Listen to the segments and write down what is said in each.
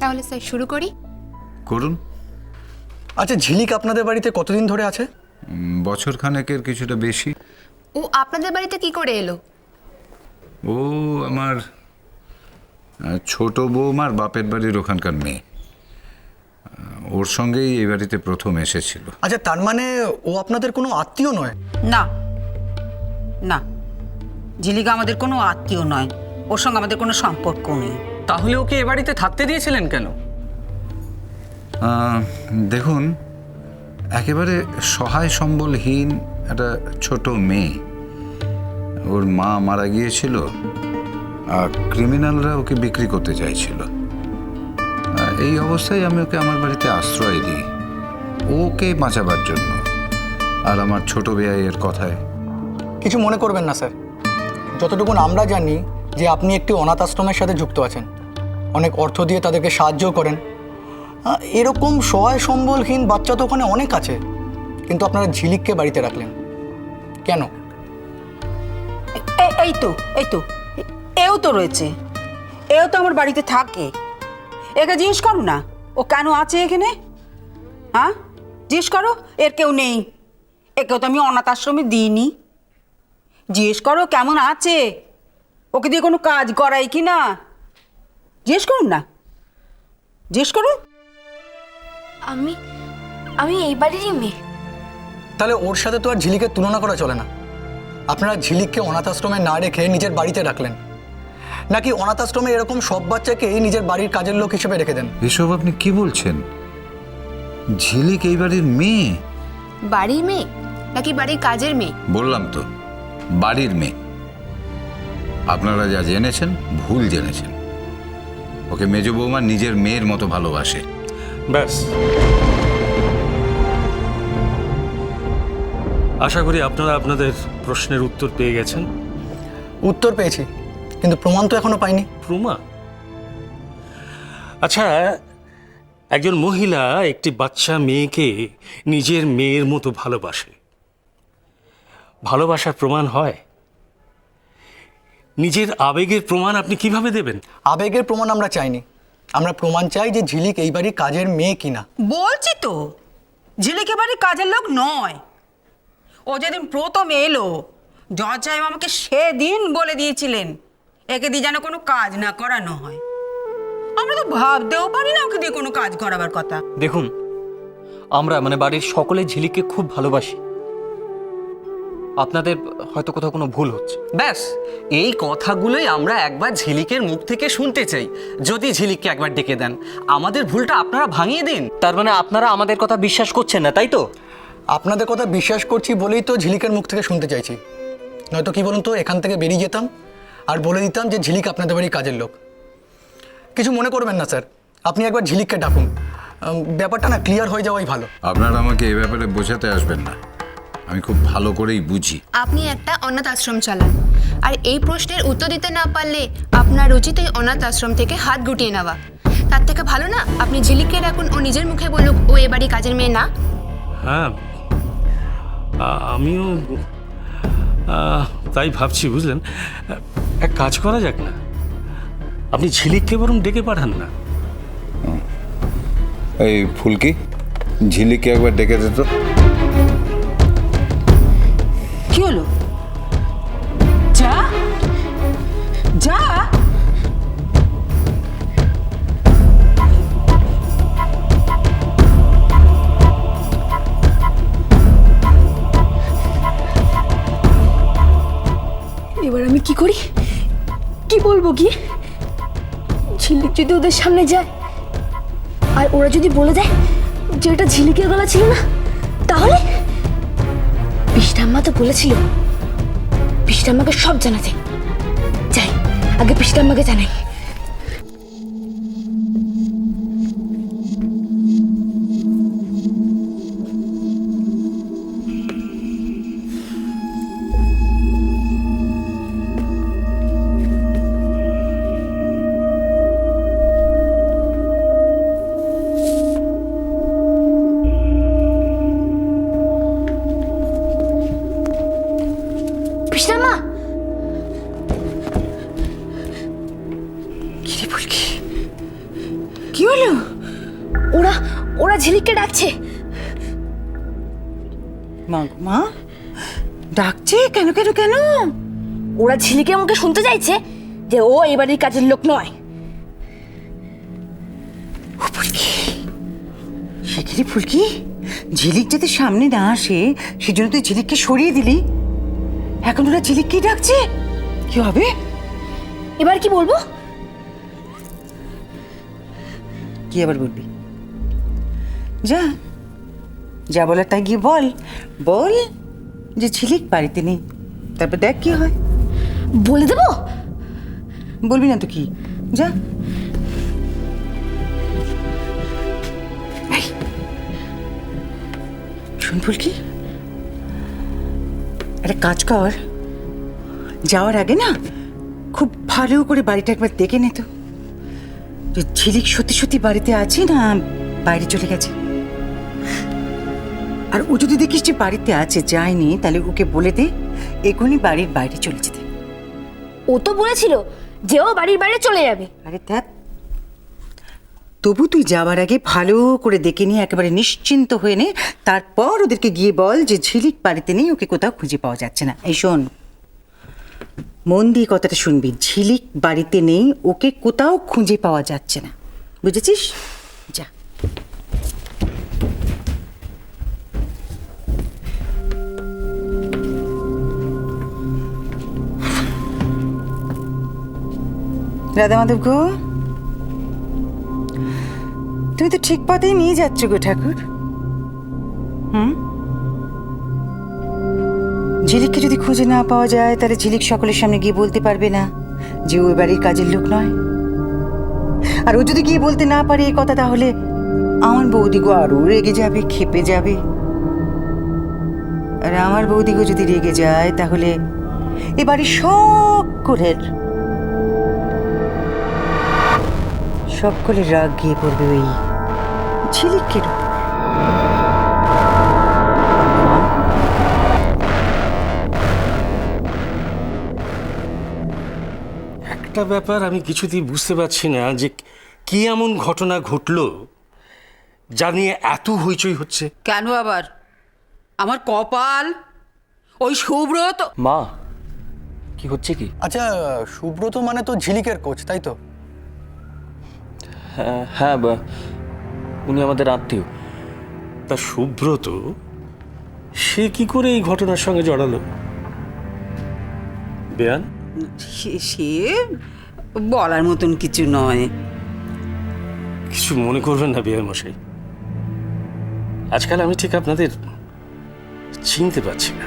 তাহলে স্যার শুরু করি? করুন। আচ্ছা ঝিলিক আপনাদের বাড়িতে কতদিন ধরে আছে? বছর খানেকের কিছুটা বেশি। ও আপনাদের বাড়িতে কি করে এলো? ও আমার ছোট বৌমার বাপের বাড়ির ওখানকার মেয়ে। ওর সঙ্গেই এই বাড়িতে প্রথম এসেছিল। আচ্ছা তার মানে ও আপনাদের কোনো আত্মীয় নয়? না। না। ঝিলিকা আমাদের কোনো আত্মীয় নয়। ওর সঙ্গে আমাদের কোনো সম্পর্ক নেই। তাহলে ওকে এ বাড়িতে থাকতে দিয়েছিলেন কেন? দেখুন একেবারে সহায় সম্বলহীন একটা ছোট মেয়ে। ওর মা মারা গিয়েছিল আর ক্রিমিনালরা ওকে বিক্রি করতে চাইছিল। এই অবস্থায় আমি ওকে আমার বাড়িতে আশ্রয় দিই। ওকে বাঁচাবার জন্য আর আমার ছোট বেয়াইয়ের কথায়। কিছু মনে করবেন না স্যার। যতটুকুন আমরা জানি যে আপনি একটি অনাথ আশ্রমের সাথে যুক্ত আছেন। অনেক অর্থ দিয়ে তাদেরকে সাহায্য করেন। এরকম সহায় সম্বলহীন বাচ্চা তো ওখানে অনেক আছে। কিন্তু আপনারা ঝিলিককে বাড়িতে রাখলেন। কেন? এই তো এই তো। এও তো রয়েছে। এও তো আমার বাড়িতে থাকে। একে জিজ্ঞেস করো না। ও কেন আছে এখানে? হ্যাঁ? জিজ্ঞেস করো, এর কেউ নেই। একেও তো আমি অনাথ আশ্রমে দিইনি। জিজ্ঞেস করো, কেমন আছে? ওকে দিয়ে কোনো কাজ করাই কি না? জিজ্ঞেস করুন না। জিজ্ঞেস করুন। আমি আমি এই বাড়িরই মেয়ে। তাহলে ওর সাথে তো আর ঝিলিকের তুলনা করা চলে না। আপনারা ঝিলিককে অনাথ আশ্রমে না রেখে নিজের বাড়িতে রাখলেন। নাকি অনাথ আশ্রমে এরকম সব বাচ্চাকেই নিজের বাড়ির কাজের লোক হিসেবে রেখে দেন? এসব আপনি কি বলছেন? ঝিলিক এই বাড়ির মেয়ে? বাড়ির মেয়ে? নাকি বাড়ির কাজের মেয়ে? বললাম তো বাড়ির মেয়ে। আপনারা যা জেনেছেন ভুল জেনেছেন। ওকে মেজ বৌমা নিজের মেয়ের মতো ভালোবাসে। ব্যাস। আশা করি আপনারা আপনাদের প্রশ্নের উত্তর পেয়ে গেছেন। উত্তর পেয়েছি কিন্তু প্রমাণ তো এখনও পাইনি। প্রমা আচ্ছা একজন মহিলা একটি বাচ্চা মেয়েকে নিজের মেয়ের মতো ভালোবাসে। ভালোবাসার প্রমাণ হয়? নিজের আবেগের প্রমাণ আপনি কীভাবে দেবেন? আবেগের প্রমাণ আমরা চাইনি। আমরা প্রমাণ চাই যে ঝিলিক এই বাড়ির কাজের মেয়ে কিনা। বলছি তো ঝিলিক বাড়ির কাজের লোক নয়। ও যেদিন প্রথম এলো জজ সাহেব আমাকে সেদিন বলে দিয়েছিলেন একে দিয়ে যেন কোনো কাজ না করানো হয়। আমরা তো ভাবতেও পারি না ওকে দিয়ে কোনো কাজ করাবার কথা। দেখুন আমরা মানে বাড়ির সকলে ঝিলিককে খুব ভালোবাসি। আপনাদের হয়তো কোথাও কোনো ভুল হচ্ছে। ব্যাস এই কথাগুলোই আমরা একবার ঝিলিকের মুখ থেকে শুনতে চাই। যদি ঝিলিককে একবার ডেকে দেন আমাদের ভুলটা আপনারা ভাঙিয়ে দিন। তার মানে আপনারা আমাদের কথা বিশ্বাস করছেন না তাই তো? আপনাদের কথা বিশ্বাস করছি বলেই তো ঝিলিকের মুখ থেকে শুনতে চাইছি। নয়তো কি বলুন তো এখান থেকে বেরিয়ে যেতাম আর বলে দিতাম যে ঝিলিক আপনাদের বাড়ির কাজের লোক। কিছু মনে করবেন না স্যার। আপনি একবার ঝিলিককে ডাকুন। ব্যাপারটা না ক্লিয়ার হয়ে যাওয়াই ভালো। আপনারা আমাকে এই ব্যাপারে বোঝাতে আসবেন না। আমি খুব ভালো করেই বুঝি। আপনি একটা অনাথ আশ্রম চালান। আর এই প্রশ্নের উত্তর দিতে না পারলে আপনার উচিত এই অনাথ আশ্রম থেকে হাত গুটিয়ে নেওয়া। তার থেকে ভালো না আপনি ঝিলিককে রাখুন ও নিজের মুখে বলুক ও এ বাড়ির কাজের মেয়ে না। হ্যাঁ আমিও তাই ভাবছি বুঝলেন? এক কাজ করা যাক না। আপনি ঝিলিককে বরং ডেকে পাঠান না। এই ফুলকি ঝিলিককে একবার ডেকে দিত কি হলো? যা? যা? এবার আমি কি করি? কি বলব কি? ঝিলিক যদি ওদের সামনে যায়, আর ওরা যদি বলে দেয় যে এটা ঝিলিকের গলা ছিল না, তাহলে পিসটাম্মা তো বলেছিল পিসিটাম্মাকে সব জানাতে। যাই আগে পিসিটাম্মাকে জানাই। ঝিলিককে ডাকছে। মা মা ডাকছে কেন কেন কেন? ওরা ঝিলিকের মুখে শুনতে চাইছে যে ও এই বাড়ির কাজের লোক নয়। সেখানে ফুলকি ঝিলিক যাতে সামনে না আসে সেজন্য তুই ঝিলিককে সরিয়ে দিলি। এখন ওরা ঝিলিককেই ডাকছে? কি হবে? এবার কি বলব? কি আবার বলবি? যা। যা বলার তাই গিয়ে বল। বল যে ঝিলিক বাড়িতে নেই। তারপর দেখ কি হয়। বলে দেবো? বলবি না তো কি। যা। শোন ফুলকি একটা কাজ কর। যাওয়ার আগে না খুব ভালো করে বাড়িটা একবার দেখে নে তো। ঝিলিক সত্যি সত্যি বাড়িতে আছে না বাইরে চলে গেছে? আর ও যদি দেখিস যে বাড়িতে আছে যায়নি তাহলে ওকে বলে দে এখনই বাড়ির বাইরে চলে যেতে। ও তো বলেছিল যে ও বাড়ির বাইরে চলে যাবে। আরে দেখ তবু তুই যাওয়ার আগে ভালো করে দেখে নিয়ে একেবারে নিশ্চিন্ত হয়ে নে তারপর ওদেরকে গিয়ে বল যে ঝিলিক বাড়িতে নেই ওকে কোথাও খুঁজে পাওয়া যাচ্ছে না। এই শোন মন দিয়ে কথাটা শুনবি ঝিলিক বাড়িতে নেই ওকে কোথাও খুঁজে পাওয়া যাচ্ছে না। বুঝেছিস? যা। রাধা মাধব গো। তুমি তো ঠিক পথেই নিয়ে যাচ্ছ গো ঠাকুর। হুম? ঝিলিককে যদি খুঁজে না পাওয়া যায়, তাহলে ঝিলিক সকলের সামনে গিয়ে বলতে পারবে না যে ওই বাড়ির কাজের লোক নয়। আর ও যদি গিয়ে বলতে না পারে এই কথা, তাহলে আমার বৌদিগো আরও রেগে যাবে খেপে যাবে। আর আমার বৌদিগো যদি রেগে যায়, তাহলে এ বাড়ির সকলের সকলের রাগ গিয়ে পড়বে ওই ঝিলিকের। একটা ব্যাপার আমি কিছুতেই বুঝতে পারছি না যে কি এমন ঘটনা ঘটলো যা নিয়ে এত হইচই হচ্ছে। কেন আবার? আমার কপাল? ওই সুব্রত মা কি হচ্ছে কি? আচ্ছা সুব্রত মানে তো ঝিলিকের কোচ তাই তো? হ্যাঁ হ্যাঁ বা- উনি আমাদের আত্মীয়। তা সুব্রত সে কি করে এই ঘটনার সঙ্গে জড়ালো? বেয়ান? সে সে বলার মতন কিছু নয়। কিছু মনে করবেন না বেয়ান মশাই। আজকাল আমি ঠিক আপনাদের চিনতে পারছি না।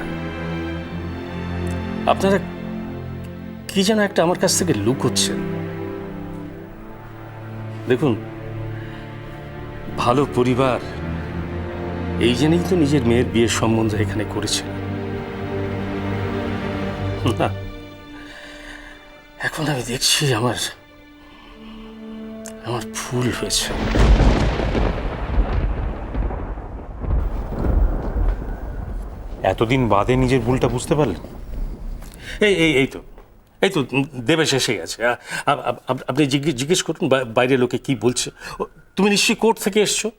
আপনারা কি যেন একটা আমার কাছ থেকে লুকোচ্ছেন। দেখুন ভালো পরিবার এই জন্যই তো নিজের মেয়ের বিয়ের সম্বন্ধ এখানে করেছে না এখন আমি দেখছি আমার আমার ভুল হয়েছে। এতদিন বাদে নিজের ভুলটা বুঝতে পারলেন? এই এই এই তো। এই তো দেবে শেষে গেছে আ- আ- আ- আপ- আপনি জিজ্ঞেস জিজ্ঞেস করুন বা- বাইরের লোকে কি বলছে। ও- তুমি নিশ্চয়ই কোর্ট থেকে এসছো?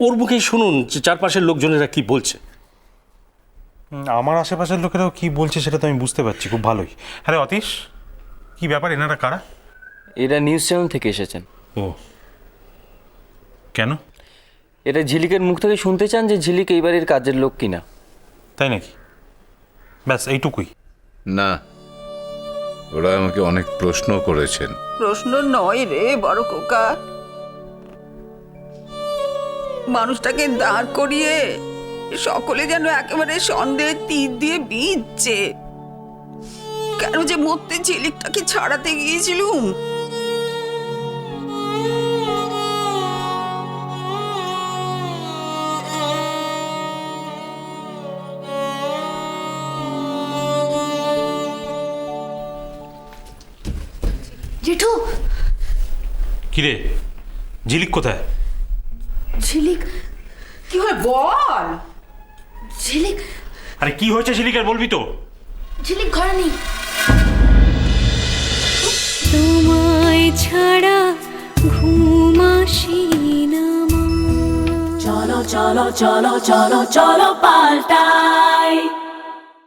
ওর মুখেই শুনুন যে চারপাশের লোকজনেরা কি বলছে। আমার আশেপাশের লোকেরাও কি বলছে সেটা তো আমি বুঝতে পারছি খুব ভালোই। আরে অতীশ কি ব্যাপার এনারা কারা? এরা নিউজ চ্যানেল থেকে এসেছেন। ও। কেন? এটা ঝিলিকের মুখ থেকে শুনতে চান যে ঝিলিক এই বাড়ির কাজের লোক কিনা। তাই নাকি? ব্যাস এইটুকুই। না। ওরা আমাকে অনেক প্রশ্ন করেছেন। প্রশ্ন নয় রে, বড় কোকা মানুষটাকে দাঁড় করিয়ে সকলে যেন একেবারে সন্দেহের তীর দিয়ে বিঁধছে। কেন যে মরতে ঝিলিকটাকে ছাড়াতে গিয়েছিলুম? কিরে? ঝিলিক কোথায়? ঝিলিক কি হয় বল? ঝিলিক। আরে কি হয়েছে ঝিলিকের বলবি তো? ঝিলিক ঘরে নেই। তোমায় ছাড়া ঘুমাসি না চলো চলো চলো চলো চলো পাল্টাই